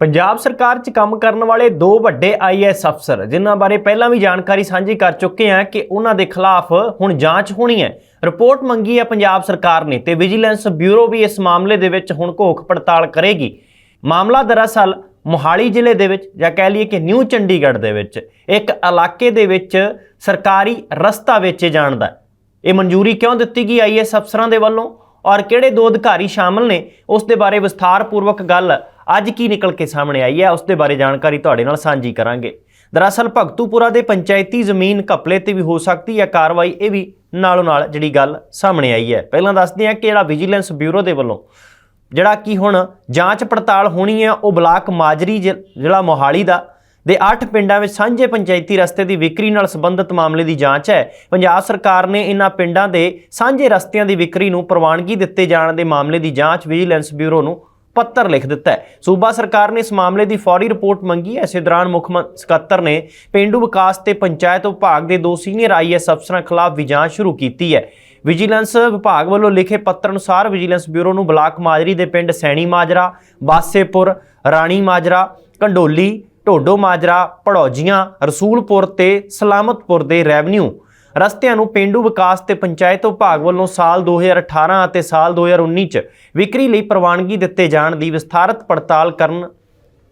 ਪੰਜਾਬ ਸਰਕਾਰ 'ਚ ਕੰਮ ਕਰਨ ਵਾਲੇ ਦੋ ਵੱਡੇ ਆਈਐਸ ਅਫਸਰ, ਜਿਨ੍ਹਾਂ ਬਾਰੇ ਪਹਿਲਾਂ ਵੀ ਜਾਣਕਾਰੀ ਸਾਂਝੀ ਕਰ ਚੁੱਕੇ ਹਾਂ ਕਿ ਉਹਨਾਂ ਦੇ ਖਿਲਾਫ ਹੁਣ ਜਾਂਚ ਹੋਣੀ ਹੈ ਰਿਪੋਰਟ ਮੰਗੀ ਹੈ ਪੰਜਾਬ ਸਰਕਾਰ ਨੇ ਤੇ ਵਿਜੀਲੈਂਸ ਬਿਊਰੋ ਵੀ ਇਸ ਮਾਮਲੇ ਦੇ ਵਿੱਚ ਹੁਣ ਘੋਖ ਪੜਤਾਲ ਕਰੇਗੀ। ਮਾਮਲਾ ਦਰਅਸਲ ਮੋਹਾਲੀ ਜ਼ਿਲ੍ਹੇ ਦੇ ਵਿੱਚ, ਜਾਂ ਕਹਿ ਲਈਏ ਕਿ ਨਿਊ ਚੰਡੀਗੜ੍ਹ ਦੇ ਵਿੱਚ, ਇੱਕ ਇਲਾਕੇ ਦੇ ਵਿੱਚ ਸਰਕਾਰੀ ਰਸਤਾ ਵੇਚੇ ਜਾਣ ਦਾ। ਇਹ ਮਨਜ਼ੂਰੀ ਕਿਉਂ ਦਿੱਤੀ ਗਈ ਆਈਐਸ ਅਫਸਰਾਂ ਦੇ ਵੱਲੋਂ? ਔਰ ਕਿਹੜੇ ਦੋ ਅਧਿਕਾਰੀ ਸ਼ਾਮਲ ਨੇ? ਉਸ ਦੇ ਬਾਰੇ ਵਿਸਥਾਰਪੂਰਵਕ ਗੱਲ ਅੱਜ ਕੀ ਨਿਕਲ ਕੇ ਸਾਹਮਣੇ ਆਈ ਹੈ, ਉਸ ਦੇ ਬਾਰੇ ਜਾਣਕਾਰੀ ਤੁਹਾਡੇ ਨਾਲ ਸਾਂਝੀ ਕਰਾਂਗੇ। ਦਰਅਸਲ ਭਗਤੂਪੁਰਾ ਦੇ ਪੰਚਾਇਤੀ ਜ਼ਮੀਨ ਘਪਲੇ ਤੇ ਵੀ ਹੋ ਸਕਦੀ ਹੈ, ਕਾਰਵਾਈ ਇਹ ਵੀ ਨਾਲੋਂ ਨਾਲ ਜਿਹੜੀ ਗੱਲ ਸਾਹਮਣੇ ਆਈ ਹੈ। ਪਹਿਲਾਂ ਦੱਸਦੇ ਹਾਂ ਕਿ ਜਿਹੜਾ ਵਿਜੀਲੈਂਸ ਬਿਊਰੋ ਦੇ ਵੱਲੋਂ ਜਿਹੜਾ ਕਿ ਹੁਣ ਜਾਂਚ ਪੜਤਾਲ ਹੋਣੀ ਹੈ, ਉਹ ਬਲਾਕ ਮਾਜਰੀ ਜਿਹੜਾ ਮੋਹਾਲੀ ਦਾ ਦੇ 8 ਪਿੰਡਾਂ ਵਿੱਚ ਸਾਂਝੇ ਪੰਚਾਇਤੀ ਰਸਤੇ ਦੀ ਵਿਕਰੀ ਨਾਲ ਸੰਬੰਧਿਤ ਮਾਮਲੇ ਦੀ ਜਾਂਚ ਹੈ। ਪੰਜਾਬ ਸਰਕਾਰ ਨੇ ਇਹਨਾਂ ਪਿੰਡਾਂ ਦੇ ਸਾਂਝੇ ਰਸਤਿਆਂ ਦੀ ਵਿਕਰੀ ਨੂੰ ਪ੍ਰਵਾਨਗੀ ਦਿੱਤੇ ਜਾਣ ਦੇ ਮਾਮਲੇ ਦੀ ਜਾਂਚ ਵਿਜੀਲੈਂਸ ਬਿਊਰੋ ਨੂੰ ਪੱਤਰ ਲਿਖ ਦਿੱਤਾ ਹੈ। ਸੂਬਾ ਸਰਕਾਰ ਨੇ ਇਸ ਮਾਮਲੇ ਦੀ ਫੌਰੀ ਰਿਪੋਰਟ ਮੰਗੀ ਹੈ। ਇਸੇ ਦੌਰਾਨ ਮੁੱਖ ਮੰ- ਸਕੱਤਰ ਨੇ ਪਿੰਡੂ ਵਿਕਾਸ ਤੇ ਪੰਚਾਇਤ ਵਿਭਾਗ ਦੇ ਦੋ ਸੀਨੀਅਰ ਆਈਐਸ ਅਫਸਰਾਂ ਖਿਲਾਫ ਵੀ ਜਾਂਚ ਸ਼ੁਰੂ ਕੀਤੀ ਹੈ। ਵਿਜੀਲੈਂਸ ਵਿਭਾਗ ਵੱਲੋਂ ਲਿਖੇ ਪੱਤਰ ਅਨੁਸਾਰ ਵਿਜੀਲੈਂਸ ਬਿਊਰੋ ਨੂੰ ਬਲਾਕ ਮਾਜਰੀ ਦੇ ਪਿੰਡ ਸੈਣੀ ਮਾਜਰਾ, ਬਾਸੇਪੁਰ, ਰਾਣੀ ਮਾਜਰਾ, ਕੰਡੋਲੀ, ਢੋਡੋ ਮਾਜਰਾ ਪੜੌਜੀਆਂ ਰਸੂਲਪੁਰ ਤੇ ਸਲਾਮਤਪੁਰ ਦੇ ਰੈਵਨਿਊ ਰਸਤਿਆਂ ਨੂੰ ਪਿੰਡੂ ਵਿਕਾਸ ਤੇ ਪੰਚਾਇਤ ਵਿਭਾਗ ਵੱਲੋਂ ਸਾਲ 2018 ਅਤੇ ਸਾਲ 2019 ਚ ਵਿਕਰੀ ਲਈ ਪ੍ਰਵਾਨਗੀ ਦਿੱਤੇ ਜਾਣ ਦੀ ਵਿਸਥਾਰਤ ਪੜਤਾਲ ਕਰਨ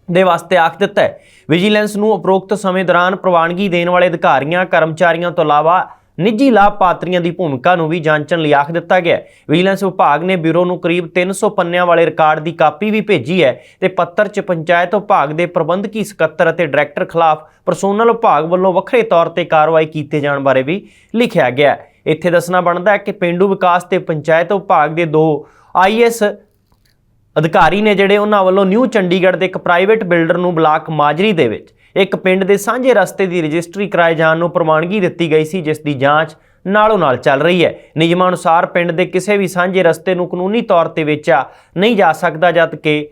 ਦੇ ਵਾਸਤੇ ਆਖ ਦਿੱਤਾ ਹੈ। ਵਿਜੀਲੈਂਸ ਨੂੰ ਉਪਰੋਕਤ ਸਮੇਂ ਦੌਰਾਨ ਪ੍ਰਵਾਨਗੀ ਦੇਣ ਵਾਲੇ ਅਧਿਕਾਰੀਆਂ, ਕਰਮਚਾਰੀਆਂ ਤੋਂ ਇਲਾਵਾ ਨਿੱਜੀ ਲਾਭਪਾਤਰੀਆਂ ਦੀ ਭੂਮਿਕਾ ਨੂੰ ਵੀ ਜਾਂਚਣ ਲਈ ਆਖ ਦਿੱਤਾ ਗਿਆ ਹੈ। ਵਿਜੀਲੈਂਸ ਵਿਭਾਗ ਨੇ ਬਿਊਰੋ ਨੂੰ ਕਰੀਬ 300 ਪੰਨਿਆਂ ਵਾਲੇ ਰਿਕਾਰਡ ਦੀ ਕਾਪੀ ਵੀ ਭੇਜੀ ਹੈ ਤੇ ਪੱਤਰ 'ਚ ਪੰਚਾਇਤ ਵਿਭਾਗ ਦੇ ਪ੍ਰਬੰਧਕੀ ਸਕੱਤਰ ਅਤੇ ਡਾਇਰੈਕਟਰ ਖਿਲਾਫ ਪਰਸੋਨਲ ਵਿਭਾਗ ਵੱਲੋਂ ਵੱਖਰੇ ਤੌਰ ਤੇ ਕਾਰਵਾਈ ਕੀਤੇ ਜਾਣ ਬਾਰੇ ਵੀ ਲਿਖਿਆ ਗਿਆ ਹੈ ਇੱਥੇ ਦੱਸਣਾ ਬਣਦਾ ਹੈ ਕਿ ਪਿੰਡੂ ਵਿਕਾਸ ਤੇ ਪੰਚਾਇਤ ਵਿਭਾਗ ਦੇ ਦੋ ਆਈਐਸ ਅਧਿਕਾਰੀ ਨੇ ਜਿਹੜੇ ਉਹਨਾਂ ਵੱਲੋਂ ਨਿਊ ਚੰਡੀਗੜ੍ਹ ਦੇ ਇੱਕ ਪ੍ਰਾਈਵੇਟ ਬਿਲਡਰ ਨੂੰ ਬਲਾਕ ਮਾਜਰੀ ਦੇ ਵਿੱਚ ਇੱਕ ਪਿੰਡ ਦੇ ਸਾਂਝੇ ਰਸਤੇ ਦੀ ਰਜਿਸਟਰੀ ਕਰਾਏ ਜਾਣ ਨੂੰ ਪ੍ਰਵਾਨਗੀ ਦਿੱਤੀ ਗਈ ਸੀ, ਜਿਸ ਦੀ ਜਾਂਚ ਨਾਲੋਂ ਨਾਲ ਚੱਲ ਰਹੀ ਹੈ। ਨਿਯਮਾਂ ਅਨੁਸਾਰ ਪਿੰਡ ਦੇ ਕਿਸੇ ਵੀ ਸਾਂਝੇ ਰਸਤੇ ਨੂੰ ਕਾਨੂੰਨੀ ਤੌਰ ਤੇ ਵੇਚਿਆ ਨਹੀਂ ਜਾ ਸਕਦਾ, ਜਦ ਕਿ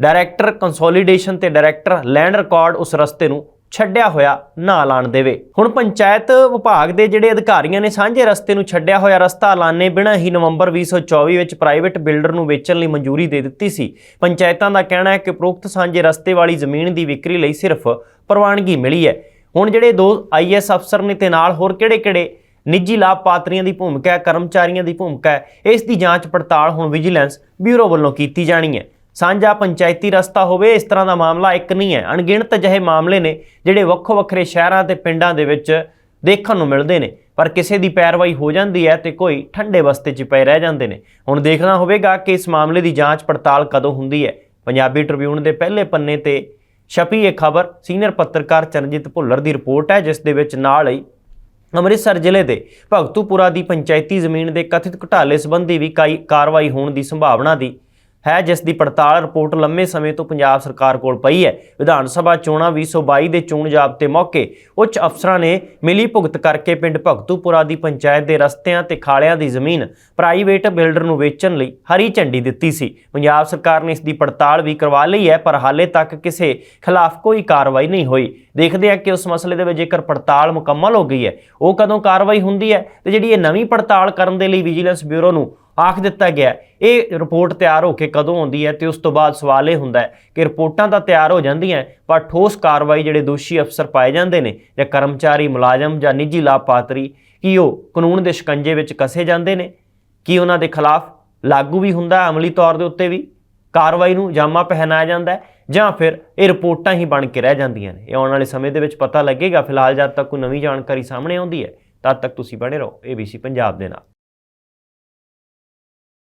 ਡਾਇਰੈਕਟਰ ਕੰਸੋਲੀਡੇਸ਼ਨ ਤੇ ਡਾਇਰੈਕਟਰ ਲੈਂਡ ਰਿਕਾਰਡ ਉਸ ਰਸਤੇ ਨੂੰ ਛੱਡਿਆ ਹੋਇਆ ਨਾ ਐਲਾਨ ਦੇਵੇ। ਹੁਣ ਪੰਚਾਇਤ ਵਿਭਾਗ ਦੇ ਜਿਹੜੇ ਅਧਿਕਾਰੀਆਂ ਨੇ ਸਾਂਝੇ ਰਸਤੇ ਨੂੰ ਛੱਡਿਆ ਹੋਇਆ ਰਸਤਾ ਐਲਾਨੇ ਬਿਨਾਂ ਹੀ ਨਵੰਬਰ 2024 ਵਿੱਚ ਪ੍ਰਾਈਵੇਟ ਬਿਲਡਰ ਨੂੰ ਵੇਚਣ ਲਈ ਮਨਜ਼ੂਰੀ ਦੇ ਦਿੱਤੀ ਸੀ। ਪੰਚਾਇਤਾਂ ਦਾ ਕਹਿਣਾ ਹੈ ਕਿ ਉਪਰੋਕਤ ਸਾਂਝੇ ਰਸਤੇ ਵਾਲੀ ਜ਼ਮੀਨ ਦੀ ਵਿਕਰੀ ਲਈ ਸਿਰਫ ਪ੍ਰਵਾਨਗੀ ਮਿਲੀ ਹੈ। ਹੁਣ ਜਿਹੜੇ ਦੋ ਆਈਐਸ ਅਫਸਰ ਨੇ ਤੇ ਨਾਲ ਹੋਰ ਕਿਹੜੇ-ਕਿਹੜੇ ਨਿੱਜੀ ਲਾਭਪਾਤਰੀਆਂ ਦੀ ਭੂਮਿਕਾ ਹੈ, ਕਰਮਚਾਰੀਆਂ ਦੀ ਭੂਮਿਕਾ ਹੈ, ਇਸ ਦੀ ਜਾਂਚ ਪੜਤਾਲ ਹੁਣ ਵਿਜੀਲੈਂਸ ਬਿਊਰੋ ਵੱਲੋਂ ਕੀਤੀ ਜਾਣੀ ਹੈ। ਸਾਂਝਾ ਪੰਚਾਇਤੀ ਰਸਤਾ ਹੋਵੇ, ਇਸ ਤਰ੍ਹਾਂ ਦਾ ਮਾਮਲਾ ਇੱਕ ਨਹੀਂ ਹੈ। ਅਣਗਿਣਤ ਅਜਿਹੇ ਮਾਮਲੇ ਨੇ ਜਿਹੜੇ ਵੱਖੋ ਵੱਖਰੇ ਸ਼ਹਿਰਾਂ ਤੇ ਪਿੰਡਾਂ ਦੇ ਵਿੱਚ ਦੇਖਣ ਨੂੰ ਮਿਲਦੇ ਨੇ, ਪਰ ਕਿਸੇ ਦੀ ਪੈਰਵਾਈ ਹੋ ਜਾਂਦੀ ਹੈ ਤੇ ਕੋਈ ਠੰਡੇ ਬਸਤੇ 'ਚ ਪਏ ਰਹਿ ਜਾਂਦੇ ਨੇ। ਹੁਣ ਦੇਖਣਾ ਹੋਵੇਗਾ ਕਿ ਇਸ ਮਾਮਲੇ ਦੀ ਜਾਂਚ ਪੜਤਾਲ ਕਦੋਂ ਹੁੰਦੀ ਹੈ। ਪੰਜਾਬੀ ਟ੍ਰਿਬਿਊਨ ਦੇ ਪਹਿਲੇ ਪੰਨੇ ਤੇ ਛਪੀ ਇਹ ਖਬਰ, ਸੀਨੀਅਰ ਪੱਤਰਕਾਰ ਚਰਨਜੀਤ ਭੁੱਲਰ ਦੀ ਰਿਪੋਰਟ ਹੈ, ਜਿਸ ਦੇ ਵਿੱਚ ਨਾਲ ਹੀ ਅੰਮ੍ਰਿਤਸਰ ਜ਼ਿਲ੍ਹੇ ਦੇ ਭਗਤੂਪੁਰਾ ਦੀ ਪੰਚਾਇਤੀ ਜ਼ਮੀਨ ਦੇ ਕਥਿਤ ਘੁਟਾਲੇ ਸੰਬੰਧੀ ਵੀ ਕਾਈ ਕਾਰਵਾਈ ਹੋਣ ਦੀ ਸੰਭਾਵਨਾ ਦੀ ਹੈ, ਜਿਸ ਦੀ ਪੜਤਾਲ ਰਿਪੋਰਟ ਲੰਮੇ ਸਮੇਂ ਤੋਂ ਪੰਜਾਬ ਸਰਕਾਰ ਕੋਲ ਪਈ ਹੈ। ਵਿਧਾਨ ਸਭਾ ਚੋਣਾਂ 2022 ਦੇ ਚੋਣ ਜਾਬਤੇ ਮੌਕੇ ਉੱਚ ਅਫਸਰਾਂ ਨੇ ਮਿਲੀ ਭੁਗਤ ਕਰਕੇ ਪਿੰਡ ਭਗਤੂਪੁਰਾ ਦੀ ਪੰਚਾਇਤ ਦੇ ਰਸਤਿਆਂ ਤੇ ਖਾਲਿਆਂ ਦੀ ਜ਼ਮੀਨ ਪ੍ਰਾਈਵੇਟ ਬਿਲਡਰ ਨੂੰ ਵੇਚਣ ਲਈ ਹਰੀ ਝੰਡੀ ਦਿੱਤੀ ਸੀ। ਪੰਜਾਬ ਸਰਕਾਰ ਨੇ ਇਸ ਦੀ ਪੜਤਾਲ ਵੀ ਕਰਵਾ ਲਈ ਹੈ, ਪਰ ਹਾਲੇ ਤੱਕ ਕਿਸੇ ਖਿਲਾਫ ਕੋਈ ਕਾਰਵਾਈ ਨਹੀਂ ਹੋਈ। ਦੇਖਦੇ ਹਾਂ ਕਿ ਉਸ ਮਸਲੇ ਦੇ ਵਿੱਚ ਜੇਕਰ ਪੜਤਾਲ ਮੁਕੰਮਲ ਹੋ ਗਈ ਹੈ, ਉਹ ਕਦੋਂ ਕਾਰਵਾਈ ਹੁੰਦੀ ਹੈ ਤੇ ਜਿਹੜੀ ਇਹ ਨਵੀਂ ਪੜਤਾਲ ਕਰਨ ਦੇ ਲਈ ਵਿਜੀਲੈਂਸ ਬਿਊਰੋ ਨੂੰ ਆਖ ਦਿੱਤਾ ਗਿਆ ਇਹ ਰਿਪੋਰਟ ਤਿਆਰ ਹੋ ਕੇ ਕਦੋਂ ਆਉਂਦੀ ਹੈ ਤੇ ਉਸ ਤੋਂ ਬਾਅਦ ਸਵਾਲ ਇਹ ਹੁੰਦਾ ਹੈ ਕਿ ਰਿਪੋਰਟਾਂ ਤਾਂ ਤਿਆਰ ਹੋ ਜਾਂਦੀਆਂ ਪਰ ਠੋਸ ਕਾਰਵਾਈ ਜਿਹੜੇ ਦੋਸ਼ੀ ਅਫਸਰ ਪਾਏ ਜਾਂਦੇ ਨੇ ਜਾਂ ਕਰਮਚਾਰੀ, ਮੁਲਾਜ਼ਮ ਜਾਂ ਨਿੱਜੀ ਲਾਭਪਾਤਰੀ, ਕੀ ਉਹ ਕਾਨੂੰਨ ਦੇ ਸ਼ਿਕੰਜੇ ਵਿੱਚ ਕਸੇ ਜਾਂਦੇ ਨੇ? ਕੀ ਉਹਨਾਂ ਦੇ ਖਿਲਾਫ ਲਾਗੂ ਵੀ ਹੁੰਦਾ ਅਮਲੀ ਤੌਰ ਦੇ ਉੱਤੇ ਵੀ? ਕਾਰਵਾਈ ਨੂੰ ਜਾਮਾ ਪਹਿਨਾਇਆ ਜਾਂਦਾ ਜਾਂ ਫਿਰ ਇਹ ਰਿਪੋਰਟਾਂ ਹੀ ਬਣ ਕੇ ਰਹਿ ਜਾਂਦੀਆਂ ਨੇ? ਇਹ ਆਉਣ ਵਾਲੇ ਸਮੇਂ ਦੇ ਵਿੱਚ ਪਤਾ ਲੱਗੇਗਾ। ਫਿਲਹਾਲ ਜਦ ਤੱਕ ਕੋਈ ਨਵੀਂ ਜਾਣਕਾਰੀ ਸਾਹਮਣੇ ਆਉਂਦੀ ਹੈ, ਤਦ ਤੱਕ ਤੁਸੀਂ ਬਣੇ ਰਹੋ ABC ਪੰਜਾਬ ਦੇ ਨਾਲ।